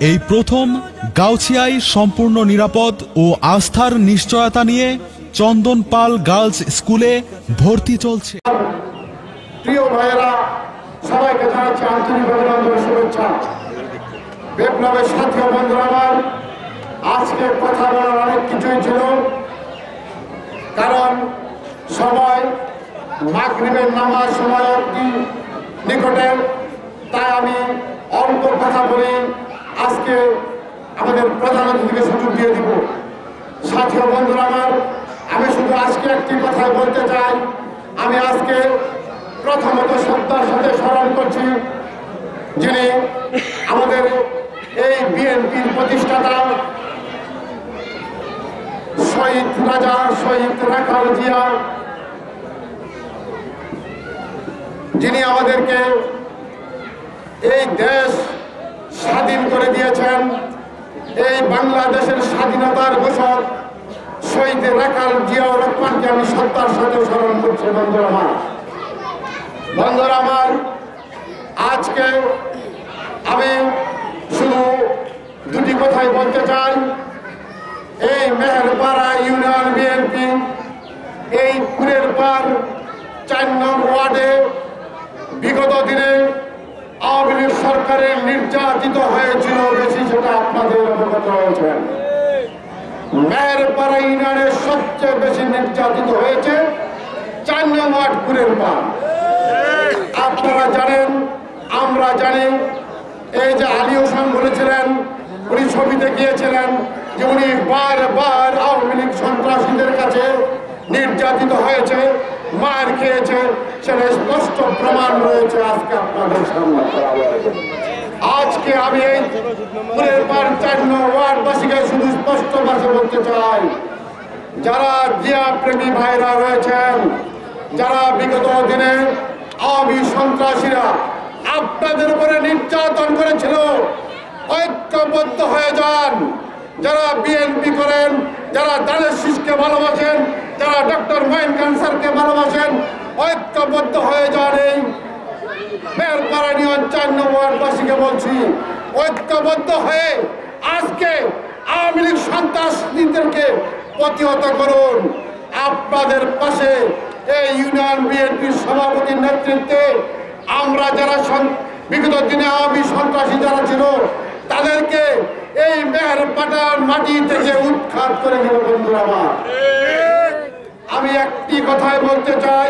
এই প্রথম গাউছিয়ায় সম্পূর্ণ নিরাপদ ও আস্থার নিশ্চয়তা নিয়ে চন্দন পাল গার্লস স্কুলে ভর্তি চলছে। প্রিয় ভাইয়েরা, সবাইকে জানাচ্ছি আন্তরিক শুভেচ্ছা। বিপ্লবের সাথী বন্ধুরা আজকে কথা বলার অনেক কিছুই ছিল। কারণ সময় মাগরিবের নামাজ সময় অব্দি নিকটে, তাই আমি অল্প কথা বলে। আজকে আমাদের প্রধান অতিথিকে সুযোগ দিয়ে দিব। সাথী বন্ধুরা আমার, আমি শুধু আজকে একটি কথাই বলতে চাই। আমি আজকে প্রথমত শ্রদ্ধার সাথে স্মরণ করছি যিনি আমাদের এই বিএনপির প্রতিষ্ঠাতা শহীদ রাজা শহীদ রাখাল জিয়া। যিনি আমাদেরকে এই দেশ করে দিয়েছেন, এই বাংলাদেশের স্বাধীনতার ঘোষক শহীদ রাখাল জিয়াউর রহমানকে আমি শ্রদ্ধার সাথে স্মরণ করছি, বন্ধুরা আমার। বন্ধুরা আমার, আজকে আমি শুধু দুটি কথাই বলতে চাই। এই মেহেরপাড়া ইউনিয়ন বিএনপি, এই কুরের পার চার নং ওয়ার্ডে বিগত দিনে সরকারের নির্যাতিত হয়েছিল, বেশি সেটা আপনাদের অবগত হয়েছেন মেহেরপাড়া ইউনিয়নের সবচেয়ে বেশি নির্যাতিত হয়েছে চার নং ওয়ার্ড আপনারা জানেন, আমরা জানি, এই যে আলী হোসেন বলেছিলেন, উনি ছবিতে গিয়েছিলেন যে উনি বারবার আওয়ামী লীগ সন্ত্রাসীদের কাছে নির্যাতিত হয়েছে। মার খেয়েছে সেটা স্পষ্ট প্রমাণ রয়েছে আজকে আপনাদের সামনে। আজকে আমি এই পুরের পার চার ওয়ার্ডবাসীকে শুধু স্পষ্ট ভাষা বলতে চাই, যারা জিয়া প্রেমী ভাইরা রয়েছেন, যারা বিগত দিনে আওয়ামী সন্ত্রাসীরা আপনাদের উপরে নির্যাতন করেছিল, ঐক্যবদ্ধ হয়ে যান, যারা বিএনপি করেন, যারা দানের শীষকে ভালোবাসেন যারা ডক্টর মাইন ক্যান্সারকে ভালোবাসেন, ঐক্যবদ্ধ হয়ে যান এই পারানিয়ন চার নম্বরবাসীকে বলছি, ঐক্যবদ্ধ হয়ে আজকে আওয়ামী লীগ সন্ত্রাসীদেরকে প্রতিহত করুন। আপনাদের পাশে এই ইউনিয়ন বিএনপির সভাপতির নেতৃত্বে আমরা যারা বিগত দিনে আওয়ামী সন্ত্রাসী যারা ছিল, তাদেরকে এই মেহের পাটার মাটি থেকে উৎখাত করে দেব বন্ধুরা আমার। আমি একটি কথাই বলতে চাই,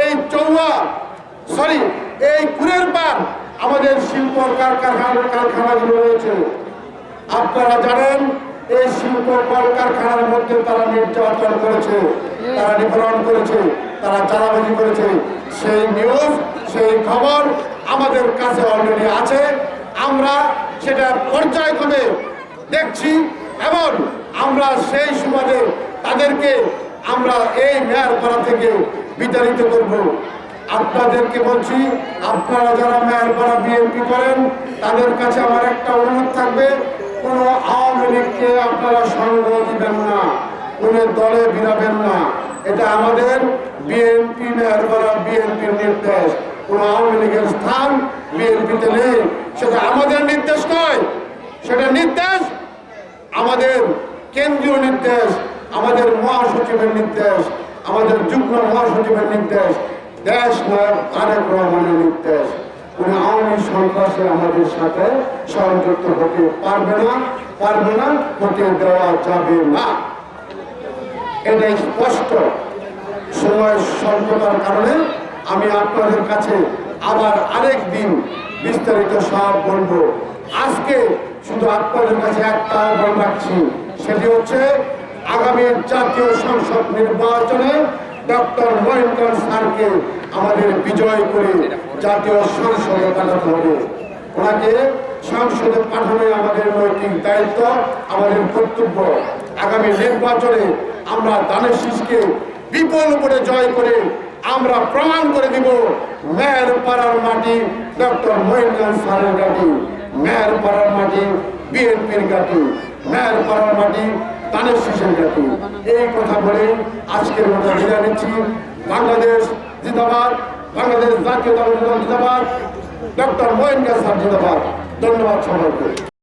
এই চৌয়া সরি এই কুরের পার আমাদের শিল্প কারখানা, কারখানাগুলো রয়েছে। আপনারা জানেন, এই শিল্প কলকারখানার মধ্যে তারা নির্যাতন করেছে, তারা নিবারণ করেছে, তারা চালাবাজি করেছে। সেই নিউজ সেই খবর আমাদের কাছে অলরেডি আছে। আমরা সেটা পর্যায়ক্রমে দেখছি, এবং আমরা সেই সুবাদে তাদেরকে আমরা এই মেয়ার পাড়া থেকে বিতাড়িত করব। আপনাদেরকে বলছি, আপনারা যারা মেয়ার পাড়া বিএনপি করেন, তাদের কাছে আমার একটা অনুরোধ থাকবে, কোনো আওয়ামী লীগকে আপনারা সঙ্গ দিবেন না, কোনো দলে বিরাবেন না। এটা আমাদের বিএনপি মেয়র করা বিএনপির নির্দেশ। কোনো আওয়ামী লীগের স্থান বিএনপিতে নেই। সেটা আমাদের নির্দেশ নয়। সেটা নির্দেশ আমাদের কেন্দ্রীয় নির্দেশ। আমাদের মহাসচিবের নির্দেশ, আমাদের যুগ্ম মহাসচিবের নির্দেশ, দেশ নায়ক তারেক রহমানের নির্দেশ। উনি আওয়ামী সন্ত্রাসে আমাদের সাথে সংযুক্ত হতে পারবে না পারবে না, হতে দেওয়া যাবে না। এটা স্পষ্ট। সময় স্বল্পতার কারণে আমি আপনাদের কাছে আবার আরেক দিন বিস্তারিত সব বলব। আজকে শুধু আপনাদের কাছে একটা আহ্বান রাখছি, সেটি হচ্ছে আগামী জাতীয় সংসদ নির্বাচনে ডক্টর মহিন্দ্র স্যারকে আমাদের বিজয় করে জাতীয় সংসদে পাঠাতে হবে। ওনাকে সংসদে পাঠানো আমাদের নৈতিক দায়িত্ব, আমাদের কর্তব্য। আগামী নির্বাচনে আমরা দানের শীষকে বিপুল করে জয় করে আমরা প্রমাণ করে দিব মেয়ের পাড়ার মাটি ডক্টর মহিন্দ্র স্যারের গাটি মেয়ের পাড়ার মাটি বিএনপির গাটি মেয়ের পাড়ার মাটি দানের শিশুর জাতি এই কথা বলে আজকের মতো বিদায় নিচ্ছি। বাংলাদেশ জিন্দাবাদ, বাংলাদেশ জাতীয় দল জিন্দাবাদ, ডক্টর মহেন্দ্র স্যার জিতাবাদ ধন্যবাদ সবাইকে।